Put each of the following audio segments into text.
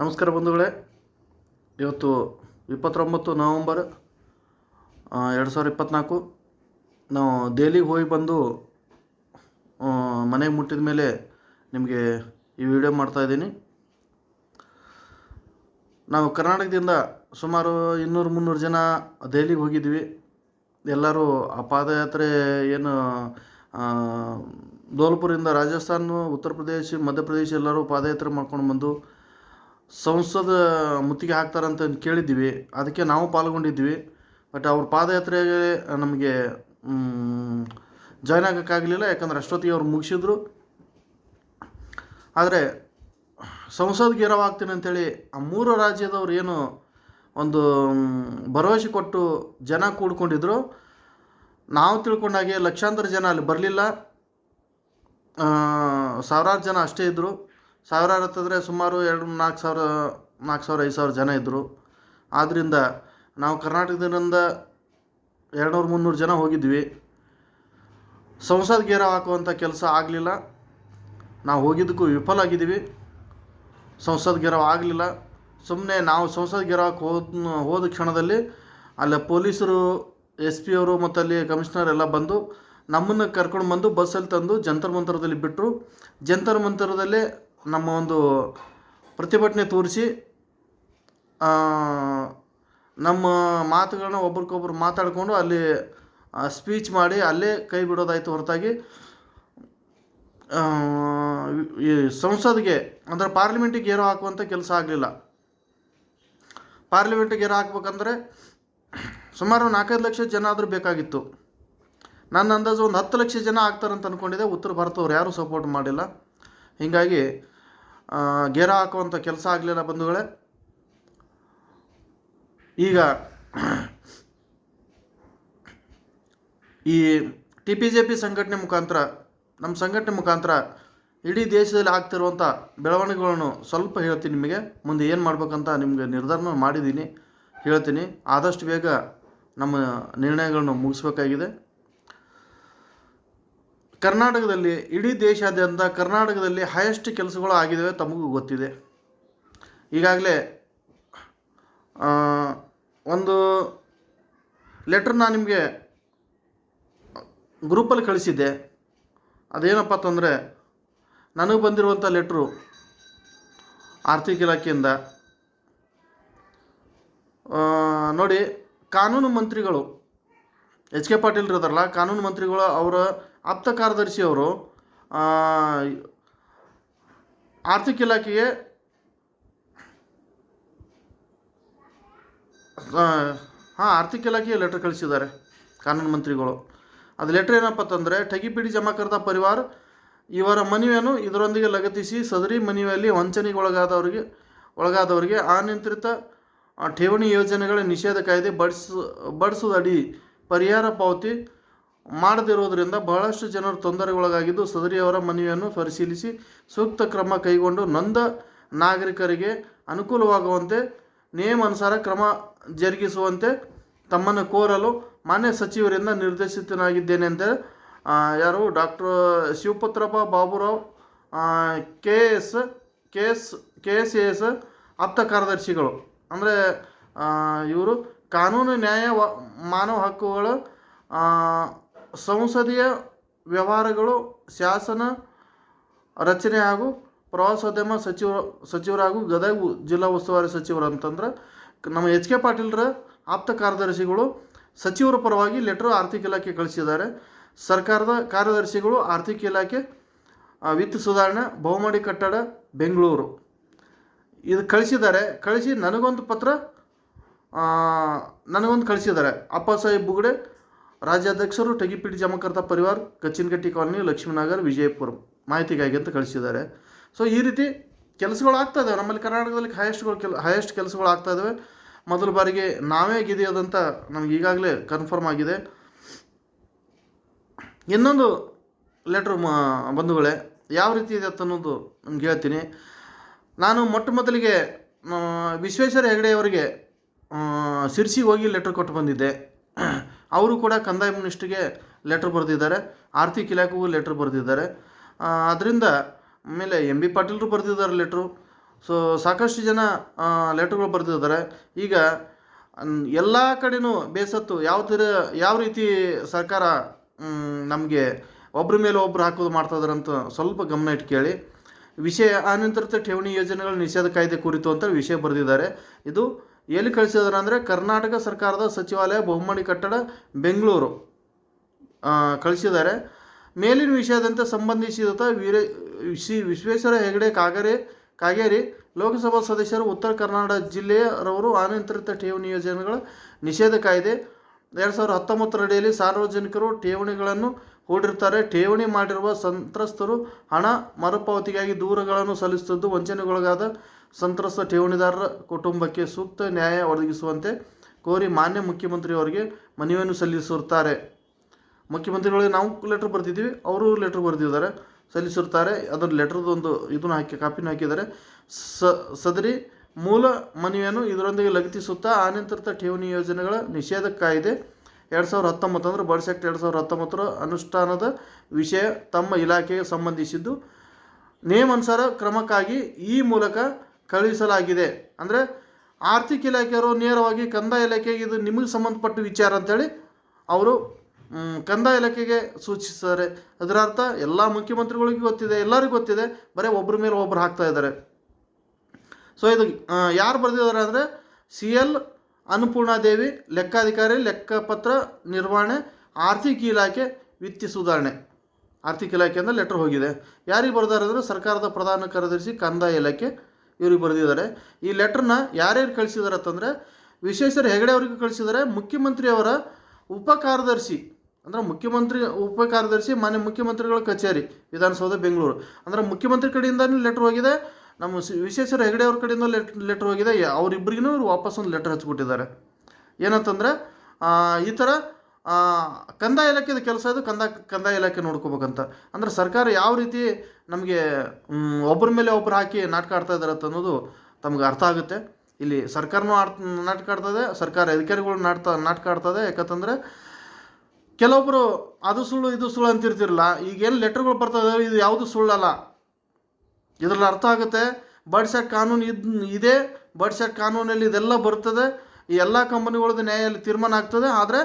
ನಮಸ್ಕಾರ ಬಂಧುಗಳೇ. ಇವತ್ತು ಇಪ್ಪತ್ತೊಂಬತ್ತು ನವಂಬರ್ ಎರಡು ಸಾವಿರದ ಇಪ್ಪತ್ತ್ನಾಲ್ಕು ನಾವು ದೆಹಲಿಗೆ ಹೋಗಿ ಬಂದು ಮನೆಗೆ ಮುಟ್ಟಿದ ಮೇಲೆ ನಿಮಗೆ ಈ ವಿಡಿಯೋ ಮಾಡ್ತಾಯಿದ್ದೀನಿ ನಾವು ಕರ್ನಾಟಕದಿಂದ ಸುಮಾರು ಇನ್ನೂರು ಮುನ್ನೂರು ಜನ ದೆಹಲಿಗೆ ಹೋಗಿದ್ವಿ. ಎಲ್ಲರೂ ಆ ಪಾದಯಾತ್ರೆ ಏನು ಧೋಲ್ಪುರಿಂದ ರಾಜಸ್ಥಾನ, ಉತ್ತರ ಪ್ರದೇಶ ಮಧ್ಯಪ್ರದೇಶ ಎಲ್ಲರೂ ಪಾದಯಾತ್ರೆ ಮಾಡ್ಕೊಂಡು ಬಂದು ಸಂಸದ ಮುತ್ತಿಗೆ ಹಾಕ್ತಾರಂತ ಕೇಳಿದ್ವಿ ಅದಕ್ಕೆ ನಾವು ಪಾಲ್ಗೊಂಡಿದ್ವಿ ಬಟ್ ಅವ್ರ ಪಾದಯಾತ್ರೆಗೆ ನಮಗೆ ಜಾಯ್ನ್ ಆಗೋಕ್ಕಾಗಲಿಲ್ಲ. ಯಾಕಂದ್ರೆ ಅಷ್ಟೊತ್ತಿಗೆ ಅವ್ರು ಮುಗಿಸಿದ್ರು. ಆದರೆ ಸಂಸದ್ ಗೆರವ್ ಆಗ್ತೀನಿ ಅಂತೇಳಿ ಆ ಮೂರು ರಾಜ್ಯದವ್ರು ಏನು ಒಂದು ಭರವಸೆ ಕೊಟ್ಟು ಜನ ಕೂಡ್ಕೊಂಡಿದ್ರು. ನಾವು ತಿಳ್ಕೊಂಡಾಗೆ ಲಕ್ಷಾಂತರ ಜನ ಅಲ್ಲಿ ಬರಲಿಲ್ಲ. ಸಾವಿರಾರು ಜನ ಅಷ್ಟೇ ಇದ್ದರು ಸಾವಿರಾರು ಹತ್ತಿದ್ರೆ ಸುಮಾರು ಎರಡು, ನಾಲ್ಕು ಸಾವಿರ ನಾಲ್ಕು ಸಾವಿರ, ಐದು ಸಾವಿರ ಜನ ಇದ್ದರು ಆದ್ದರಿಂದ ನಾವು ಕರ್ನಾಟಕದಿಂದ ಎರಡುನೂರು, ಮುನ್ನೂರು ಜನ ಹೋಗಿದ್ವಿ. ಸಂಸದ ಗೇರ ಹಾಕುವಂಥ ಕೆಲಸ ಆಗಲಿಲ್ಲ. ನಾವು ಹೋಗಿದ್ದಕ್ಕೂ ವಿಫಲ ಆಗಿದ್ದೀವಿ. ಸಂಸದ್ ಗೆರವ್ ಆಗಲಿಲ್ಲ. ಸುಮ್ಮನೆ ನಾವು ಸಂಸದ್ ಗೆರವಕ್ಕೆ ಹೋದ ಹೋದ ಕ್ಷಣದಲ್ಲಿ ಅಲ್ಲಿ ಪೊಲೀಸರು ಎಸ್ ಪಿ ಅವರು ಮತ್ತು ಅಲ್ಲಿ ಕಮಿಷನರ್ ಎಲ್ಲ ಬಂದು ನಮ್ಮನ್ನು ಕರ್ಕೊಂಡು ಬಂದು ಬಸ್ಸಲ್ಲಿ ತಂದು ಜಂತರ್ ಮಂತರದಲ್ಲಿ ಬಿಟ್ಟರು ಜಂತರ್ ಮಂತರದಲ್ಲೇ ನಮ್ಮ ಒಂದು ಪ್ರತಿಭಟನೆ ತೋರಿಸಿ ನಮ್ಮ ಮಾತುಗಳನ್ನ ಒಬ್ರಿಗೊಬ್ರು ಮಾತಾಡಿಕೊಂಡು ಅಲ್ಲಿ ಸ್ಪೀಚ್ ಮಾಡಿ ಅಲ್ಲೇ ಕೈ ಬಿಡೋದಾಯಿತು ಹೊರತಾಗಿ ಈ ಸಂಸದ್ಗೆ ಅಂದರೆ ಪಾರ್ಲಿಮೆಂಟಿಗೆ ಏರೋ ಹಾಕುವಂಥ ಕೆಲಸ ಆಗಲಿಲ್ಲ. ಪಾರ್ಲಿಮೆಂಟಿಗೆ ಏರೋ ಹಾಕ್ಬೇಕಂದ್ರೆ ಸುಮಾರು ನಾಲ್ಕೈದು ಲಕ್ಷ ಜನ ಆದರೂ ಬೇಕಾಗಿತ್ತು. ನನ್ನ ಅಂದಾಜು ಒಂದು ಹತ್ತು ಲಕ್ಷ ಜನ ಆಗ್ತಾರಂತ ಅಂದ್ಕೊಂಡಿದ್ದೆ ಉತ್ತರ ಭಾರತವ್ರು ಯಾರೂ ಸಪೋರ್ಟ್ ಮಾಡಿಲ್ಲ. ಹೀಗಾಗಿ ಗೇರ ಹಾಕುವಂಥ ಕೆಲಸ ಆಗಲಿಲ್ಲ ಬಂಧುಗಳೇ. ಈಗ ಈ ಟಿ ಪಿ ಜೆ ಪಿ ಸಂಘಟನೆ ಮುಖಾಂತರ ನಮ್ಮ ಸಂಘಟನೆ ಮುಖಾಂತರ ಇಡೀ ದೇಶದಲ್ಲಿ ಆಗ್ತಿರುವಂಥ ಬೆಳವಣಿಗೆಗಳನ್ನು ಸ್ವಲ್ಪ ಹೇಳ್ತೀನಿ ನಿಮಗೆ. ಮುಂದೆ ಏನು ಮಾಡ್ಬೇಕಂತ ನಿಮಗೆ ನಿರ್ಧಾರನ ಮಾಡಿದ್ದೀನಿ, ಹೇಳ್ತೀನಿ. ಆದಷ್ಟು ಬೇಗ ನಮ್ಮ ನಿರ್ಣಯಗಳನ್ನು ಮುಗಿಸ್ಬೇಕಾಗಿದೆ. ಕರ್ನಾಟಕದಲ್ಲಿ ಇಡೀ ದೇಶಾದ್ಯಂತ ಕರ್ನಾಟಕದಲ್ಲಿ ಹೈಯೆಸ್ಟ್ ಕೆಲಸಗಳು ಆಗಿದ್ದಾವೆ ತಮಗೂ ಗೊತ್ತಿದೆ. ಈಗಾಗಲೇ ಒಂದು ಲೆಟ್ರ್ ನಾನು ನಿಮಗೆ ಗ್ರೂಪಲ್ಲಿ ಕಳಿಸಿದ್ದೆ. ಅದೇನಪ್ಪ ಅಂತಂದರೆ, ನನಗೆ ಬಂದಿರುವಂಥ ಲೆಟ್ರು ಆರ್ಥಿಕ ಇಲಾಖೆಯಿಂದ ನೋಡಿ, ಕಾನೂನು ಮಂತ್ರಿಗಳು, ಎಚ್ ಕೆ ಪಾಟೀಲ್ ಇರ್ತಾರಲ್ಲ, ಕಾನೂನು ಮಂತ್ರಿಗಳು ಅವರ ಆಪ್ತ ಕಾರ್ಯದರ್ಶಿ ಅವರು ಆರ್ಥಿಕ ಇಲಾಖೆಗೆ ಹಾಂ, ಆರ್ಥಿಕ ಇಲಾಖೆಗೆ ಲೆಟ್ರ್ ಕಳಿಸಿದ್ದಾರೆ ಕಾನೂನು ಮಂತ್ರಿಗಳು. ಅದು ಲೆಟ್ರ್ ಏನಪ್ಪ ಅಂತಂದರೆ ಠಗಿಪಿಡಿ ಜಮಾಕರ್ತ ಪರಿವಾರ, ಇವರ ಮನವಿಯನ್ನು ಇದರೊಂದಿಗೆ ಲಗತ್ತಿಸಿ ಸದರಿ ಮನವಿಯಲ್ಲಿ ವಂಚನೆಗೆ ಒಳಗಾದವರಿಗೆ ಒಳಗಾದವರಿಗೆ ಅನಿಯಂತ್ರಿತ ಠೇವಣಿ ಯೋಜನೆಗಳ ನಿಷೇಧ ಕಾಯ್ದೆ ಬಡಿಸ ಬಡಿಸುವುದಡಿ ಪರಿಹಾರ ಪಾವತಿ ಮಾಡದಿರುವುದರಿಂದ ಬಹಳಷ್ಟು ಜನರು ತೊಂದರೆಗೊಳಗಾಗಿದ್ದು ಸದರಿಯವರ ಮನವಿಯನ್ನು ಪರಿಶೀಲಿಸಿ ಸೂಕ್ತ ಕ್ರಮ ಕೈಗೊಂಡು ನೊಂದ ನಾಗರಿಕರಿಗೆ ಅನುಕೂಲವಾಗುವಂತೆ ನಿಯಮಾನುಸಾರ ಕ್ರಮ ಜರುಗಿಸುವಂತೆ ತಮ್ಮನ್ನು ಕೋರಲು ಮಾನ್ಯ ಸಚಿವರಿಂದ ನಿರ್ದೇಶಿತನಾಗಿದ್ದೇನೆ ಅಂತ ಯಾರು doctor Shivaputrappa Baburao K S K S K S A S ಆಪ್ತ ಕಾರ್ಯದರ್ಶಿಗಳು. ಅಂದರೆ ಇವರು ಕಾನೂನು ನ್ಯಾಯ ಮಾನವ ಹಕ್ಕುಗಳು ಸಂಸದೀಯ ವ್ಯವಹಾರಗಳು, ಶಾಸನ, ರಚನೆ ಹಾಗೂ ಪ್ರವಾಸೋದ್ಯಮ ಸಚಿವ, ಸಚಿವರಾಗೂ ಗದಗ ಜಿಲ್ಲಾ ಉಸ್ತುವಾರಿ ಸಚಿವರು ಅಂತಂದ್ರೆ, ನಮ್ಮ ಎಚ್ ಕೆ ಪಾಟೀಲ್ರ ಆಪ್ತ ಕಾರ್ಯದರ್ಶಿಗಳು ಸಚಿವರ ಪರವಾಗಿ ಲೆಟರ್, ಆರ್ಥಿಕ ಇಲಾಖೆ ಕಳಿಸಿದ್ದಾರೆ. ಸರ್ಕಾರದ ಕಾರ್ಯದರ್ಶಿಗಳು ಆರ್ಥಿಕ ಇಲಾಖೆ ವಿತ್ ವಿತ್ತ ಸುಧಾರಣೆ, ಬಹುಮಡಿ ಕಟ್ಟಡ, ಬೆಂಗಳೂರು. ಇದು ಕಳಿಸಿದ್ದಾರೆ. ಕಳಿಸಿ ನನಗೊಂದು ಪತ್ರ ನನಗೊಂದು ಕಳಿಸಿದ್ದಾರೆ. ಅಪ್ಪ ಸಾಹೇಬ್ ಬುಗಡೆ ರಾಜ್ಯಾಧ್ಯಕ್ಷರು ಟಗಿಪಿಡಿ ಜಮಕರ್ತ ಪರಿವಾರ್, ಕಚ್ಚಿನಗಟ್ಟಿ ಕಾಲನಿ, ಲಕ್ಷ್ಮೀನಗರ್, ವಿಜಯಪುರ ಮಾಹಿತಿಗಾಗಿ ಅಂತ ಕಳಿಸಿದ್ದಾರೆ. ಸೊ ಈ ರೀತಿ ಕೆಲಸಗಳು ಆಗ್ತಾ ಇದ್ದಾವೆ ನಮ್ಮಲ್ಲಿ ಕರ್ನಾಟಕದಲ್ಲಿ ಹೈಯೆಸ್ಟ್ಗಳು ಕೆಲ ಹೈಯೆಸ್ಟ್ ಕೆಲಸಗಳು ಆಗ್ತಾ ಇದ್ದಾವೆ ಮೊದಲ ಬಾರಿಗೆ ನಾವೇ ಗೆದಿಯೋದಂತ ನಮ್ಗೆ ಈಗಾಗಲೇ ಕನ್ಫರ್ಮ್ ಆಗಿದೆ. ಇನ್ನೊಂದು ಲೆಟ್ರ್ ಬಂಧುಗಳೇ, ಯಾವ ರೀತಿ ಇದೆ ಅಂತ ಅನ್ನೋದು ನಿಮ್ಗೆ ಹೇಳ್ತೀನಿ. ನಾನು ಮೊಟ್ಟ ಮೊದಲಿಗೆ ವಿಶ್ವೇಶ್ವರ ಹೆಗಡೆಯವರಿಗೆ ಸಿರ್ಸಿ ಹೋಗಿ ಲೆಟ್ರ್ ಕೊಟ್ಟು ಬಂದಿದ್ದೆ. ಅವರು ಕೂಡ ಕಂದಾಯ ಮಿನಿಸ್ಟ್ರಿಗೆ ಲೆಟ್ರ್ ಬರೆದಿದ್ದಾರೆ. ಆರ್ಥಿಕ ಇಲಾಖೆಗೂ ಲೆಟ್ರ್ ಬರೆದಿದ್ದಾರೆ. ಅದರಿಂದ ಆಮೇಲೆ ಎಂ ಬಿ ಪಾಟೀಲ್ರು ಬರೆದಿದ್ದಾರೆ ಲೆಟ್ರು. ಸೊ, ಸಾಕಷ್ಟು ಜನ ಲೆಟ್ರ್ಗಳು ಬರೆದಿದ್ದಾರೆ. ಈಗ ಎಲ್ಲ ಕಡೆನೂ ಬೇಸತ್ತು ಯಾವ ಥರ, ಯಾವ ರೀತಿ ಸರ್ಕಾರ ನಮಗೆ ಒಬ್ಬರ ಮೇಲೆ ಒಬ್ರು ಹಾಕೋದು ಮಾಡ್ತಾ ಅಂತ ಸ್ವಲ್ಪ ಗಮನ ಇಟ್ಟು ಕೇಳಿ. ವಿಷಯ ಅನಿಯಂತ್ರಿತ ಠೇವಣಿ ಯೋಜನೆಗಳ ನಿಷೇಧ ಕಾಯ್ದೆ ಕುರಿತು ಅಂತ ವಿಷಯ ಬರೆದಿದ್ದಾರೆ. ಇದು ಎಲ್ಲಿ ಕಳಿಸಿದಾರೆ ಅಂದರೆ ಕರ್ನಾಟಕ ಸರ್ಕಾರದ ಸಚಿವಾಲಯ ಬಹುಮಡಿ ಕಟ್ಟಡ, ಬೆಂಗಳೂರು. ಕಳಿಸಿದ್ದಾರೆ. ಮೇಲಿನ ವಿಷಯದಂತೆ ಸಂಬಂಧಿಸಿದ ವೀರ, ಶ್ರೀ ವಿಶ್ವೇಶ್ವರ ಹೆಗಡೆ ಕಾಗರೆ, ಕಾಗೇರಿ ಲೋಕಸಭಾ ಸದಸ್ಯರು ಉತ್ತರ ಕರ್ನಾಟಕ ಜಿಲ್ಲೆಯರವರು ಅನಿಯಂತ್ರಿತ ಠೇವಣಿ ಯೋಜನೆಗಳ ನಿಷೇಧ ಕಾಯ್ದೆ ಎರಡು ಸಾವಿರದ ಹತ್ತೊಂಬತ್ತರಡಿಯಲ್ಲಿ ಸಾರ್ವಜನಿಕರು ಠೇವಣಿಗಳನ್ನು ಹೂಡಿರ್ತಾರೆ ಠೇವಣಿ ಮಾಡಿರುವ ಸಂತ್ರಸ್ತರು ಹಣ ಮರುಪಾವತಿಗಾಗಿ ದೂರುಗಳನ್ನು ಸಲ್ಲಿಸುತ್ತಿದ್ದು, ವಂಚನೆಗೊಳಗಾದ ಸಂತ್ರಸ್ತ ಠೇವಣಿದಾರರ ಕುಟುಂಬಕ್ಕೆ ಸೂಕ್ತ ನ್ಯಾಯ ಒದಗಿಸುವಂತೆ ಕೋರಿ ಮಾನ್ಯ ಮುಖ್ಯಮಂತ್ರಿಯವರಿಗೆ ಮನವಿಯನ್ನು ಸಲ್ಲಿಸಿರುತ್ತಾರೆ ಮುಖ್ಯಮಂತ್ರಿಗಳಿಗೆ ನಾವು ಲೆಟ್ರ್ ಬರೆದಿದ್ದೀವಿ, ಅವರು ಲೆಟ್ರ್ ಬರೆದಿದ್ದಾರೆ ಸಲ್ಲಿಸಿರ್ತಾರೆ ಅದರ ಲೆಟ್ರದ್ದು ಒಂದು ಇದನ್ನು ಹಾಕಿ ಕಾಪಿನ ಹಾಕಿದ್ದಾರೆ. ಸ, ಸದರಿ ಮೂಲ ಮನವಿಯನ್ನು ಇದರೊಂದಿಗೆ ಲಗತ್ತಿಸುತ್ತಾ ಆನಂತರದ ಠೇವಣಿ ಯೋಜನೆಗಳ ನಿಷೇಧ ಕಾಯ್ದೆ ಎರಡು ಸಾವಿರದ ಹತ್ತೊಂಬತ್ತು ಅಂದರೆ ಬಡ್ಸ್ ಆ್ಯಕ್ಟ್ ಎರಡು ಸಾವಿರದ ಹತ್ತೊಂಬತ್ತರ ಅನುಷ್ಠಾನದ ವಿಷಯ ತಮ್ಮ ಇಲಾಖೆಗೆ ಸಂಬಂಧಿಸಿದ್ದು. ನೇಮಾನುಸಾರ ಕ್ರಮಕ್ಕಾಗಿ ಈ ಮೂಲಕ ಕಳುಹಿಸಲಾಗಿದೆ. ಅಂದರೆ ಆರ್ಥಿಕ ಇಲಾಖೆಯವರು ನೇರವಾಗಿ ಕಂದಾಯ ಇಲಾಖೆಗೆ ಇದು ನಿಮಗೆ ಸಂಬಂಧಪಟ್ಟ ವಿಚಾರ ಅಂತೇಳಿ ಅವರು ಕಂದಾಯ ಇಲಾಖೆಗೆ ಸೂಚಿಸಿದ್ದಾರೆ. ಅದರ ಅರ್ಥ ಎಲ್ಲ ಮುಖ್ಯಮಂತ್ರಿಗಳಿಗೂ ಗೊತ್ತಿದೆ, ಎಲ್ಲರಿಗೂ ಗೊತ್ತಿದೆ, ಬರೀ ಒಬ್ಬರ ಮೇಲೆ ಒಬ್ಬರು ಹಾಕ್ತಾ ಇದ್ದಾರೆ. ಸೊ ಇದು ಯಾರು ಬರೆದಿದ್ದಾರೆ ಅಂದರೆ ಸಿ ಎಲ್ ಅನ್ನಪೂರ್ಣಾದೇವಿ ಲೆಕ್ಕಾಧಿಕಾರಿ, ಲೆಕ್ಕಪತ್ರ ನಿರ್ವಹಣೆ, ಆರ್ಥಿಕ ಇಲಾಖೆ ವಿತ್ತೀಯ ಸುಧಾರಣೆ. ಆರ್ಥಿಕ ಇಲಾಖೆಯಿಂದ ಲೆಟ್ರ್ ಹೋಗಿದೆ. ಯಾರಿಗೆ ಬರೆದಾರೆ ಅಂದರೆ ಸರ್ಕಾರದ ಪ್ರಧಾನ ಕಾರ್ಯದರ್ಶಿ, ಕಂದಾಯ ಇಲಾಖೆ ಇವ್ರಿಗೆ ಬರೆದಿದ್ದಾರೆ. ಈ ಲೆಟ್ರನ್ನ ಯಾರ್ಯಾರು ಕಳಿಸಿದ್ದಾರೆ ಅಂತಂದರೆ ವಿಶ್ವೇಶ್ವರ ಹೆಗಡೆ ಅವರಿಗೆ ಕಳಿಸಿದ್ದಾರೆ ಮುಖ್ಯಮಂತ್ರಿಯವರ ಉಪ ಕಾರ್ಯದರ್ಶಿ, ಅಂದರೆ ಮುಖ್ಯಮಂತ್ರಿ, ಉಪ ಕಾರ್ಯದರ್ಶಿ, ಮಾನ್ಯ ಮುಖ್ಯಮಂತ್ರಿಗಳ ಕಚೇರಿ, ವಿಧಾನಸೌಧ, ಬೆಂಗಳೂರು. ಅಂದರೆ ಮುಖ್ಯಮಂತ್ರಿ ಕಡೆಯಿಂದಲೂ ಲೆಟ್ರ್ ಹೋಗಿದೆ. ನಮ್ಮ ವಿಶ್ವೇಶ್ವರ ಹೆಗಡೆ ಅವ್ರ ಕಡೆಯಿಂದ ಲೆಟ್ ಲೆಟ್ರ್ ಹೋಗಿದೆ. ಅವರಿಬ್ಬರಿಗೂ ಇವ್ರು ವಾಪಸ್ ಒಂದು ಲೆಟ್ರ್ ಹಚ್ಕೊಟ್ಟಿದ್ದಾರೆ ಏನಂತಂದರೆ ಈ ಥರ ಕಂದಾಯ ಇಲಾಖೆದ ಕೆಲಸ ಇದು. ಕಂದ ಕಂದಾಯ ಇಲಾಖೆ ನೋಡ್ಕೋಬೇಕಂತ. ಅಂದರೆ ಸರ್ಕಾರ ಯಾವ ರೀತಿ ನಮಗೆ ಒಬ್ಬರ ಮೇಲೆ ಒಬ್ಬರು ಹಾಕಿ ನಾಟಕ ಆಡ್ತಾ ಇದ್ದಾರೆ ಅಂತ ಅನ್ನೋದು ತಮಗೆ ಅರ್ಥ ಆಗುತ್ತೆ. ಇಲ್ಲಿ ಸರ್ಕಾರನೂ ಆಡ್, ನಾಟಕ ಆಡ್ತದೆ ಸರ್ಕಾರ ಅಧಿಕಾರಿಗಳು ನಾಟ್ತಾ ನಾಟಕ ಆಡ್ತದೆ ಯಾಕಂತಂದರೆ ಕೆಲವೊಬ್ಬರು ಅದು ಸುಳ್ಳು, ಇದು ಸುಳ್ಳು ಅಂತಿರ್ತಿರಲ್ಲ. ಈಗೇನು ಲೆಟ್ರ್ಗಳು ಬರ್ತದೆ ಇದು ಯಾವುದು ಸುಳ್ಳಲ್ಲ. ಇದರಲ್ಲಿ ಅರ್ಥ ಆಗುತ್ತೆ ಬರ್ಡ್ ಕಾನೂನು ಇದ್, ಇದೆ ಬರ್ಡ್ ಕಾನೂನಲ್ಲಿ ಇದೆಲ್ಲ ಬರ್ತದೆ, ಈ ಎಲ್ಲ ಕಂಪನಿಗಳದ್ದು ನ್ಯಾಯಲ್ಲಿ ತೀರ್ಮಾನ ಆಗ್ತದೆ, ಆದರೆ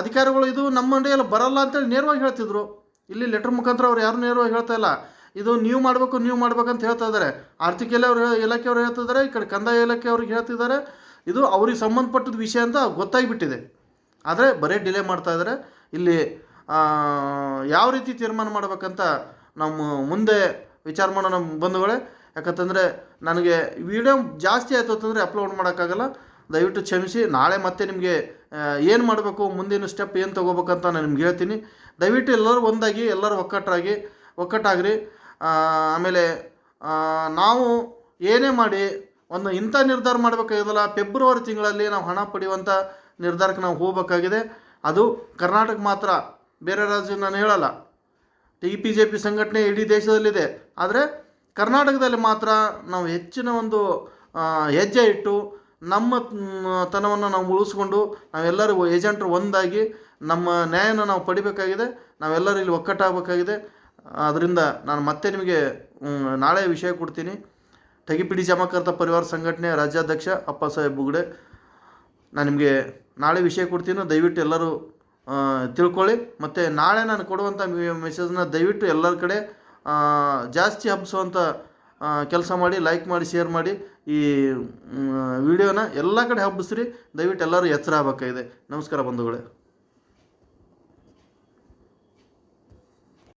ಅಧಿಕಾರಿಗಳು ಇದು ನಮ್ಮ ಮಂಡಿಯಲ್ಲಿ ಬರಲ್ಲ ಅಂತೇಳಿ ನೇರವಾಗಿ ಹೇಳ್ತಿದ್ರು. ಇಲ್ಲಿ ಲೆಟ್ರ್ ಮುಖಾಂತರ ಅವ್ರು ಯಾರು ನೇರವಾಗಿ ಹೇಳ್ತಾ ಇಲ್ಲ. ಇದು ನೀವು ಮಾಡಬೇಕು, ನೀವು ಮಾಡ್ಬೇಕಂತ ಹೇಳ್ತಾ ಇದ್ದಾರೆ. ಆರ್ಥಿಕ ಇಲಾಖೆ ಇಲಾಖೆಯವರು ಹೇಳ್ತಿದ್ದಾರೆ ಈ ಕಡೆ ಕಂದಾಯ ಇಲಾಖೆ ಅವ್ರಿಗೆ ಹೇಳ್ತಿದ್ದಾರೆ ಇದು ಅವ್ರಿಗೆ ಸಂಬಂಧಪಟ್ಟದ ವಿಷಯ ಅಂತ ಗೊತ್ತಾಗಿಬಿಟ್ಟಿದೆ. ಆದರೆ ಬರೀ ಡಿಲೇ ಮಾಡ್ತಾ ಇದ್ದಾರೆ. ಇಲ್ಲಿ ಯಾವ ರೀತಿ ತೀರ್ಮಾನ ಮಾಡ್ಬೇಕಂತ ನಮ್ಮ ಮುಂದೆ ವಿಚಾರ ಮಾಡೋ ನಮ್ಮ ಬಂಧುಗಳೇ. ಯಾಕಂತಂದರೆ ನನಗೆ ವಿಡಿಯೋ ಜಾಸ್ತಿ ಆಯಿತು ಅಂತಂದರೆ ಅಪ್ಲೋಡ್ ಮಾಡೋಕ್ಕಾಗಲ್ಲ. ದಯವಿಟ್ಟು ಕ್ಷಮಿಸಿ. ನಾಳೆ ಮತ್ತೆ ನಿಮಗೆ ಏನು ಮಾಡಬೇಕು, ಮುಂದಿನ ಸ್ಟೆಪ್ ಏನು ತೊಗೋಬೇಕಂತ ನಾನು ನಿಮ್ಗೆ ಹೇಳ್ತೀನಿ. ದಯವಿಟ್ಟು ಎಲ್ಲರೂ ಒಂದಾಗಿ, ಎಲ್ಲರೂ ಒಕ್ಕಟ್ಟಾಗಿ, ಒಕ್ಕಟ್ಟಾಗ್ರಿ. ಆಮೇಲೆ ನಾವು ಏನೇ ಮಾಡಿ ಒಂದು ಇಂಥ ನಿರ್ಧಾರ ಮಾಡಬೇಕಾಗಿದಲ್ಲ ಫೆಬ್ರವರಿ ತಿಂಗಳಲ್ಲಿ ನಾವು ಹಣ ಪಡೆಯುವಂಥ ನಿರ್ಧಾರಕ್ಕೆ ನಾವು ಹೋಗಬೇಕಾಗಿದೆ. ಅದು ಕರ್ನಾಟಕ ಮಾತ್ರ. ಬೇರೆ ರಾಜ್ಯ ನಾನು ಹೇಳಲ್ಲ. ಟಿ ಪಿ ಜೆ ಪಿ ಸಂಘಟನೆ ಇಡೀ ದೇಶದಲ್ಲಿದೆ. ಆದರೆ ಕರ್ನಾಟಕದಲ್ಲಿ ಮಾತ್ರ ನಾವು ಹೆಚ್ಚಿನ ಒಂದು ಹೆಜ್ಜೆ ಇಟ್ಟು ನಮ್ಮ ತನವನ್ನು ನಾವು ಉಳಿಸ್ಕೊಂಡು ನಾವೆಲ್ಲರೂ ಏಜೆಂಟ್ರು ಒಂದಾಗಿ ನಮ್ಮ ನ್ಯಾಯನ ನಾವು ಪಡಿಬೇಕಾಗಿದೆ. ನಾವೆಲ್ಲರೂ ಇಲ್ಲಿ ಒಕ್ಕಟ್ಟಾಗಬೇಕಾಗಿದೆ. ಅದರಿಂದ ನಾನು ಮತ್ತೆ ನಿಮಗೆ ನಾಳೆ ವಿಷಯ ಕೊಡ್ತೀನಿ. ತೆಗಿಪಿಡಿ ಜಮಾಕರ್ತ ಪರಿವಾರ ಸಂಘಟನೆ ರಾಜ್ಯಾಧ್ಯಕ್ಷ ಅಪ್ಪ ಸಾಹೇಬ್ ಬುಗ್ಡೆ, ನಾನು ನಿಮಗೆ ನಾಳೆ ವಿಷಯ ಕೊಡ್ತೀನಿ. ದಯವಿಟ್ಟು ಎಲ್ಲರೂ ತಿಳ್ಕೊಳ್ಳಿ. ಮತ್ತು ನಾಳೆ ನಾನು ಕೊಡುವಂಥ ಮೆಸೇಜನ್ನ ದಯವಿಟ್ಟು ಎಲ್ಲರ ಕಡೆ ಜಾಸ್ತಿ ಹಬ್ಬಿಸುವಂಥ ಕೆಲಸ ಮಾಡಿ ಲೈಕ್ ಮಾಡಿ ಶೇರ್ ಮಾಡಿ. ಈ ವಿಡಿಯೋನ ಎಲ್ಲ ಕಡೆ ಹಬ್ಬಿಸ್ರಿ ದಯವಿಟ್ಟು ಎಲ್ಲರೂ ಎಚ್ಚರ ಆಗಬೇಕಾಗಿದೆ. ನಮಸ್ಕಾರ ಬಂಧುಗಳೇ.